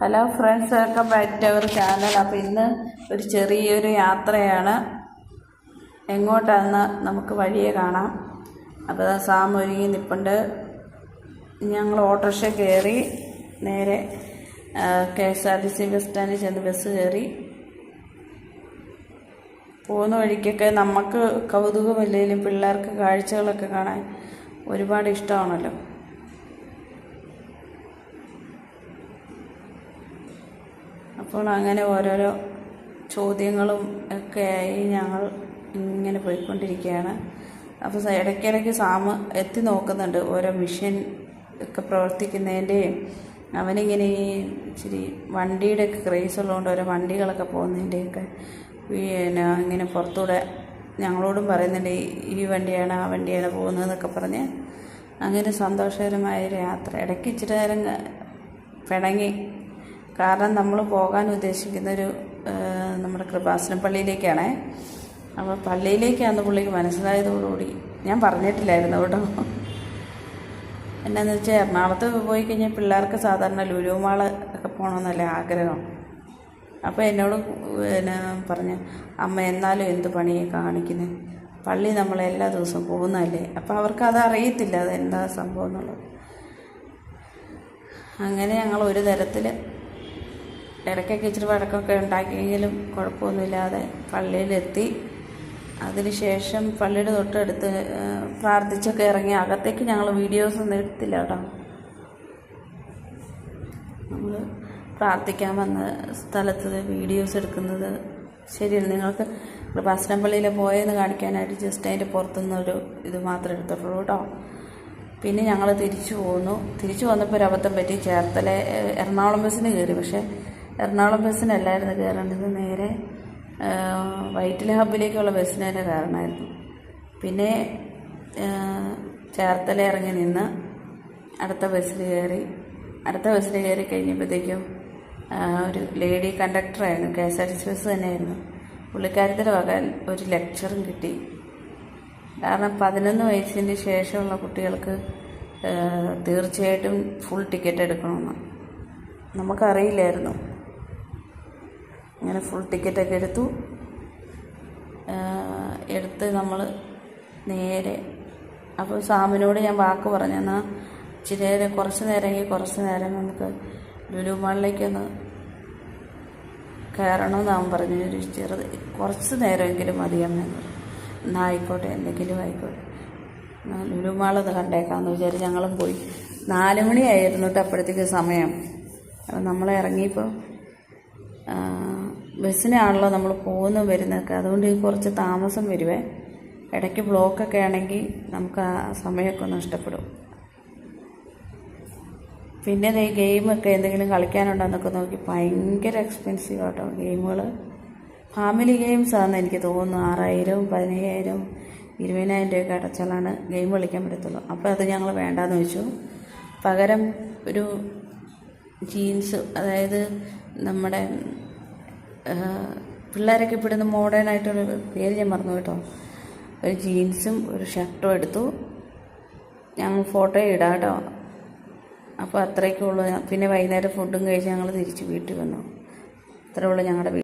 Hello friends welcome back to our channel അപ്പോൾ ഇന്ന് ഒരു ചെറിയൊരു യാത്രയാണ്. എങ്ങോട്ടാണെന്ന് നമുക്ക് വഴിയെ കാണാം. അപ്പോൾ സാം ഒരുങ്ങി നിൽപ്പുണ്ട് ഞങ്ങൾ ഓട്ടോറിക്ഷ കയറി നേരെ K S R T C bus സ്റ്റാൻഡിൽ ചെന്ന് ബസ് കയറി പോകുന്ന വഴിക്കൊക്കെ നമുക്ക് കൗതുകമില്ലെങ്കിലും പിള്ളേർക്ക് കാഴ്ചകളൊക്കെ കാണാൻ ഒരുപാട് ഇഷ്ടമാണല്ലോ. അപ്പോൾ അങ്ങനെ ഓരോരോ ചോദ്യങ്ങളും ഒക്കെ ആയി ഞങ്ങൾ ഇങ്ങനെ പോയിക്കൊണ്ടിരിക്കുകയാണ്. അപ്പോൾ ഇടയ്ക്കിടയ്ക്ക് സാമ് എത്തി നോക്കുന്നുണ്ട്. ഓരോ മിഷൻ ഒക്കെ പ്രവർത്തിക്കുന്നതിന്റെയും അവനിങ്ങനെ ഈ ഇച്ചിരി വണ്ടിയുടെ ഒക്കെ ക്രേസ് ഉള്ളതുകൊണ്ട് ഓരോ വണ്ടികളൊക്കെ പോകുന്നതിന്റെയൊക്കെ പിന്നെ ഇങ്ങനെ പുറത്തൂടെ ഞങ്ങളോടും പറയുന്നുണ്ട് ഈ വണ്ടിയാണ് ആ വണ്ടിയാണ് പോകുന്നതെന്നൊക്കെ പറഞ്ഞ് അങ്ങനെ സന്തോഷകരമായൊരു യാത്ര. ഇടയ്ക്ക് ഇച്ചിരി നേരം പിണങ്ങി കാരണം നമ്മൾ പോകാൻ ഉദ്ദേശിക്കുന്ന ഒരു നമ്മുടെ കൃപാസനം പള്ളിയിലേക്കാണേ അപ്പോൾ പള്ളിയിലേക്കാണ് പുള്ളിക്ക് മനസ്സിലായതോടുകൂടി. ഞാൻ പറഞ്ഞിട്ടില്ലായിരുന്നു കേട്ടോ. എന്നാന്ന് വെച്ചാൽ എറണാകുളത്ത് പോയി കഴിഞ്ഞാൽ പിള്ളേർക്ക് സാധാരണ ലുലുമാൾ ഒക്കെ പോകണമെന്നല്ലേ ആഗ്രഹം. അപ്പോൾ എന്നോട് പിന്നെ പറഞ്ഞു അമ്മ എന്നാലും എന്ത് പണിയെ കാണിക്കുന്നത് പള്ളി നമ്മൾ എല്ലാ ദിവസവും പോകുന്നതല്ലേ? അപ്പോൾ അവർക്ക് അത് അറിയത്തില്ല അത് എന്താ സംഭവം എന്നുള്ളത്. അങ്ങനെ ഞങ്ങൾ ഒരു തരത്തിൽ ഇടയ്ക്കൊക്കെ ഇച്ചിരി വഴക്കൊക്കെ ഉണ്ടാക്കിയെങ്കിലും കുഴപ്പമൊന്നുമില്ലാതെ പള്ളിയിലെത്തി. അതിനുശേഷം പള്ളിയുടെ തൊട്ടടുത്ത് പ്രാർത്ഥിച്ചൊക്കെ ഇറങ്ങി അകത്തേക്ക് ഞങ്ങൾ വീഡിയോസ് ഒന്നും എടുത്തില്ല കേട്ടോ. നമ്മൾ പ്രാർത്ഥിക്കാൻ വന്ന സ്ഥലത്ത് വീഡിയോസ് എടുക്കുന്നത് ശരിയല്ല. നിങ്ങൾക്ക് കൃപാസനം പള്ളിയിൽ പോയെന്ന് കാണിക്കാനായിട്ട് ജസ്റ്റ് അതിന്റെ പുറത്തുനിന്നൊരു ഇത് മാത്രമേ എടുത്തിട്ടുള്ളൂ കേട്ടോ. പിന്നെ ഞങ്ങൾ തിരിച്ചു പോന്നു. തിരിച്ചു വന്നപ്പോൾ ഒരു അബദ്ധം പറ്റി. ചേർത്തല എറണാകുളം ബസ്സിന് കയറി. പക്ഷേ എറണാകുളം ബസ്സിനല്ലായിരുന്നു കയറേണ്ടത്. നേരെ വൈറ്റില ഹബ്ബിലേക്കുള്ള ബസ്സിന് തന്നെ കയറണമായിരുന്നു പിന്നെ ചേർത്തല ഇറങ്ങി നിന്ന് അടുത്ത ബസ്സിൽ കയറി അടുത്ത ബസ്സിൽ കയറി കഴിഞ്ഞപ്പോഴത്തേക്കും ഒരു lady കണ്ടക്ടറായിരുന്നു. K S R T C bus തന്നെയായിരുന്നു. പുള്ളിക്കാരത്തിന്റെ വക ഒരു ലെക്ചറും കിട്ടി. കാരണം പതിനൊന്ന് വയസ്സിന് ശേഷമുള്ള കുട്ടികൾക്ക് തീർച്ചയായിട്ടും ഫുൾ ടിക്കറ്റ് എടുക്കണമെന്ന്. നമുക്കറിയില്ലായിരുന്നു. അങ്ങനെ ഫുൾ ടിക്കറ്റൊക്കെ എടുത്തു. എടുത്ത് നമ്മൾ നേരെ അപ്പോൾ സാമിനോട് ഞാൻ വാക്ക് പറഞ്ഞു എന്നാൽ ഇച്ചിരി നേരം കുറച്ച് നേരമെങ്കിൽ കുറച്ച് നേരം നമുക്ക് ലുലു മാളിലേക്കൊന്ന് കയറണമെന്ന് അവൻ പറഞ്ഞു ഒരു ചെറുത് കുറച്ച് നേരമെങ്കിലും മതിയമ്മ ഞങ്ങൾ എന്നാൽ ആയിക്കോട്ടെ എന്തെങ്കിലും ആയിക്കോട്ടെ. ലുലു മാളത് കണ്ടേക്കാമെന്ന് വിചാരിച്ച് ഞങ്ങളും പോയി. നാല് മണിയായിരുന്നു കേട്ടോ അപ്പോഴത്തേക്ക് സമയം. അപ്പം നമ്മൾ ഇറങ്ങിയപ്പോൾ ബസ്സിനാണല്ലോ നമ്മൾ പോകുന്നതും വരുന്നതൊക്കെ. അതുകൊണ്ട് കുറച്ച് താമസം വരുവേ. ഇടയ്ക്ക് ബ്ലോക്കൊക്കെ ആണെങ്കിൽ നമുക്ക് ആ സമയമൊക്കെ ഒന്ന് ഇഷ്ടപ്പെടും പിന്നെ ഈ ഗെയിമൊക്കെ എന്തെങ്കിലും കളിക്കാനുണ്ടോയെന്നൊക്കെ നോക്കി. ഭയങ്കര എക്സ്പെൻസീവ് ആട്ടോ ഗെയിമുകൾ ഫാമിലി ഗെയിംസ് ആണെന്ന് എനിക്ക് തോന്നുന്നു. ആറായിരവും പതിനയ്യായിരവും ഇരുപതിനായിരം രൂപയൊക്കെ അടച്ചാലാണ് ഗെയിം കളിക്കാൻ പറ്റത്തുള്ളൂ. അപ്പോൾ അത് ഞങ്ങൾ വേണ്ടാന്ന് വെച്ചു. പകരം ഒരു ജീൻസ് അതായത് നമ്മുടെ പിള്ളേരൊക്കെ ഇപ്പോൾ ഇടുന്ന മോഡേൺ ആയിട്ടുള്ള പേര് ഞാൻ മറന്നു കേട്ടോ. ഒരു ജീൻസും ഒരു ഷർട്ടും എടുത്തു. ഞങ്ങൾ ഫോട്ടോ ഇടാം കേട്ടോ. അപ്പോൾ അത്രയൊക്കെ ഉള്ളൂ. പിന്നെ വൈകുന്നേരം ഫുഡും കഴിച്ച് ഞങ്ങൾ തിരിച്ച് വീട്ടിൽ വന്നു. അത്രേ ഉള്ളൂ ഞങ്ങളുടെ